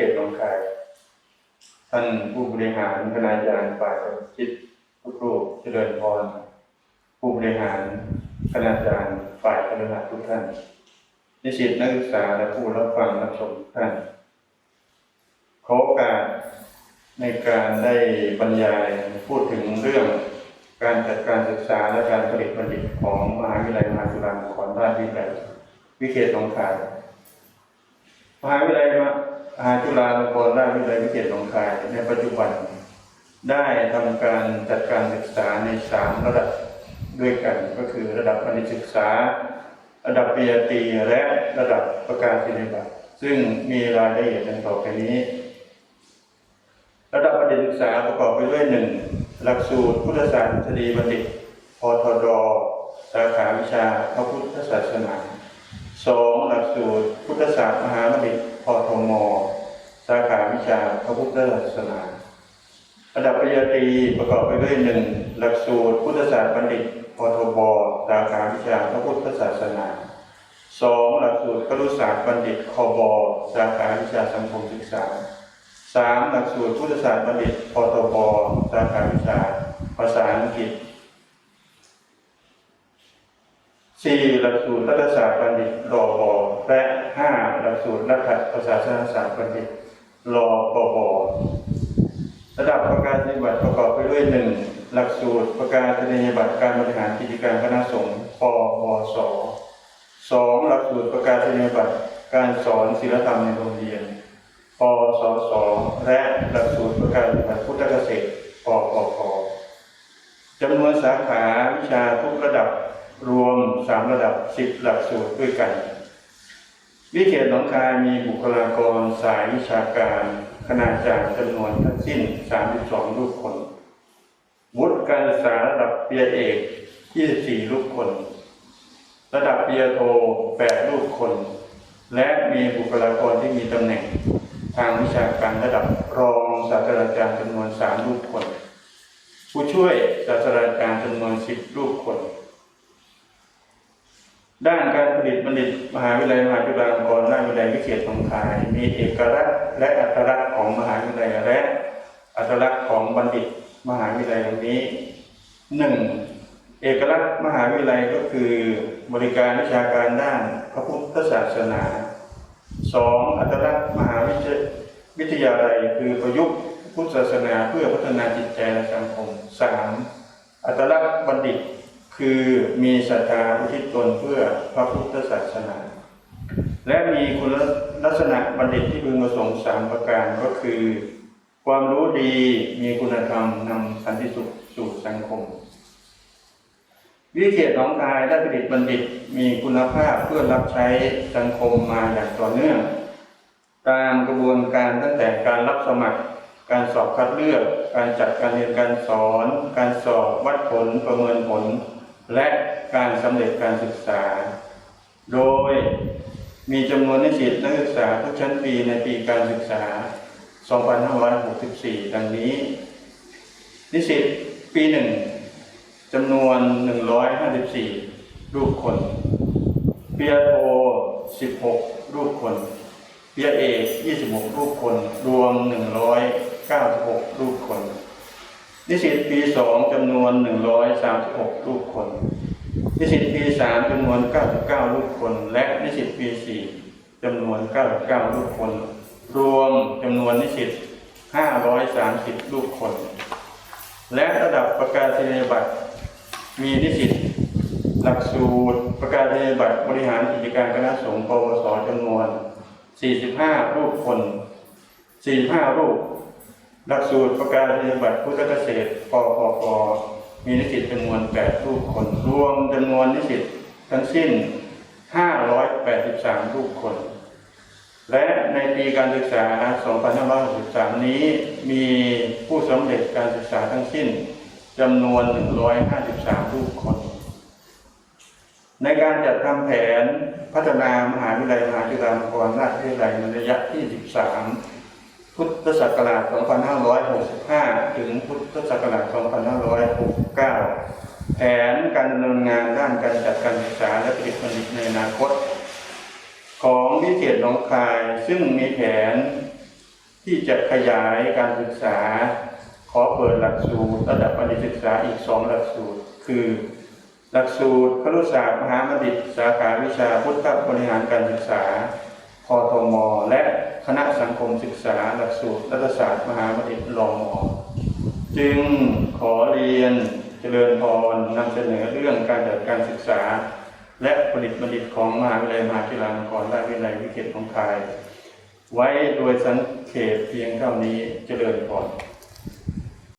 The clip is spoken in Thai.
ขตหนองคาย ท่านผู้บริหารคณาจารย์ฝ่ายความคิดทุกรูปเจริญพร ผู้บริหารคณาจารย์ฝ่ายคณะทุกท่านนิสิตนักศึกษาและผู้รับฟังรับชมทุกท่านขอโอกาสในการได้บรรยายพูดถึงเรื่องการจัดการศึกษาและการผลิตบัณฑิตของมหาวิทยาลัยมหาจุฬาลงกรณราชวิทยาลัยวิเขตสงขลา มหาวิทยาลัยมหาจุฬาลงกรณราชวิทยาลัยวิเขตสงขลาในปัจจุบัน ได้ทำการจัดการศึกษาในสามระดับด้วยกันก็คือระดับบัณฑิตศึกษา ระดับปริญญาตรีและระดับประกาศนียบัตรซึ่งมีรายละเอียดดังต่อไปนี้ ระดับบัณฑิตศึกษาประกอบไปด้วยหนึ่งหลักสูตรพุทธศาสตร์ทฤษฎีบัณฑิตพทดสาขาวิชาพระพุทธศาสนา สองหลักสูตรพุทธศาสตร์มหาบัณฑิตพทม สาขาวิชาพระพุทธศาสนาระดับปริญญาตรีประกอบไปด้วยหนึ่งหลักสูตรพุทธศาสตร์บัณฑิตพทบสาขาวิชาพระพุทธศาสนาสองหลักสูตรครุศาสตร์บัณฑิตคบสาขาวิชาสังคมศึกษาสามหลักสูตรพุทธศาสตร์บัณฑิตพทบสาขาวิชาภาษาอังกฤษ สี่หลักสูตรรัฐศาสตร์บัณฑิตรบและห้าหลักสูตรรัฐประศาสนศาสตร์บัณฑิตรปบระดับประกาศนียบัตรประกอบไปด้วยหนึ่งหลักสูตรประกาศนียบัตรการบริหารกิจการคณะสงฆ์ปวสสองหลักสูตรประกาศนียบัตรการสอนศิลธรรมในโรงเรียนปสสและหลักสูตรประกาศนียบัตรพุทธเกษตรปปพจำนวนสาขาวิชาทุกระดับ รวมสามระดับสิบหลักสูตรด้วยกัน วิเขตหนองคายมีบุคลากรสายวิชาการคณาจารย์จำนวนทั้งสิ้น 32รูปคน วุฒิการศึกษาระดับปริญญาเอก 24รูปคน ระดับปริญญาโท8รูปคน และมีบุคลากรที่มีตำแหน่ง ทางวิชาการระดับรองศาสตราจารย์จำนวน3รูปคน ผู้ช่วยศาสตราจารย์จำนวน 10รูปคน ด้านการผลิตบัณฑิตมหาวิทยาลัยมหาจุฬาลงกรณราชวิทยาลัยวิเศษสงขลามีเอกลักษณ์และอัตลักษณ์ของมหาวิทยาลัยและอัตลักษณ์ของบัณฑิตมหาวิทยาลัยดังนี้หนึ่งเอกลักษณ์มหาวิทยาลัยก็คือบริการวิชาการด้านพระพุทธศาสนาสองอัตลักษณ์มหาวิทยวิทยาลัยคือประยุกต์พุทธศาสนาเพื่อพัฒนาจิตใจและสังคมสามอัตลักษณ์บัณฑิต คือมีศรัทธาอุทิศตนเพื่อพระพุทธศาสนา และมีคุณลักษณะบัณฑิตที่พึงประสงค์สามประการก็คือ ความรู้ดีมีคุณธรรมนำสันติสุขสู่สังคม วิเขตหนองคายได้ผลิตบัณฑิตมีคุณภาพเพื่อรับใช้สังคมมาอย่างต่อเนื่อง ตามกระบวนการตั้งแต่การรับสมัครการสอบคัดเลือก การจัดการเรียนการสอน การสอบวัดผลประเมินผล และการสำเร็จการศึกษา โดยมีจำนวนนิสิตนักศึกษาทุกชั้นปีในปีการศึกษา 2564 ดังนี้ นิสิตปีหนึ่งจำนวน 154 รูปคน เปียโท16 รูปคน เปียเอก 26 รูปคน รวม 196 รูปคน นิสิตปีสองจำนวน136รูปคน นิสิตปีสามจำนวน99รูปคน และนิสิตปีสี่จำนวน99รูปคน รวมจำนวนนิสิต530รูปคน และระดับประกาศนียบัตรมีนิสิตหลักสูตรประกาศนียบัตรบริหารกิจการคณะสงฆ์ปวสจำนวน 45 รูปคน 45 รูป หลักสูตรประกาศนียบัตรพุทธเกษตรปปปมีนิสิตจำนวน8รูปคนรวมจำนวนนิสิตทั้งสิ้น 583 รูปคน และในปีการศึกษา 2563 นี้มีผู้สำเร็จการศึกษาทั้งสิ้นจำนวน 153 รูปคน ในการจัดทำแผนพัฒนามหาวิทยาลัยมหาจุฬาลงกรณราชวิทยาลัยในระยะที่ 13 พุทธศักราช 2565 ถึงพุทธศักราช 2569 แผนการดำเนินงานด้านการจัดการศึกษาและผลิตบัณฑิตในอนาคต ของวิเศษหนองคายซึ่งมีแผนที่จะขยายการศึกษา ขอเปิดหลักสูตรระดับบัณฑิตศึกษาอีกสองหลักสูตร คือ หลักสูตรครุศาสตร์มหาบัณฑิต สาขาวิชาพุทธบริหารการศึกษาพทม และคณะสัง คมศึกษาหลักสูตรรัฐศาสตร์มหาบัณฑิตรมจึงขอเรียนเจริญพรนำเสนอเรื่องการจัดการศึกษา และผลิตบัณฑิตของมหาวิทยาลัยมหาจุฬาลงกรณราชวิทยาลัยวิเขตของไทยไว้โดยสังเขตเพียงเท่านี้เจริญพร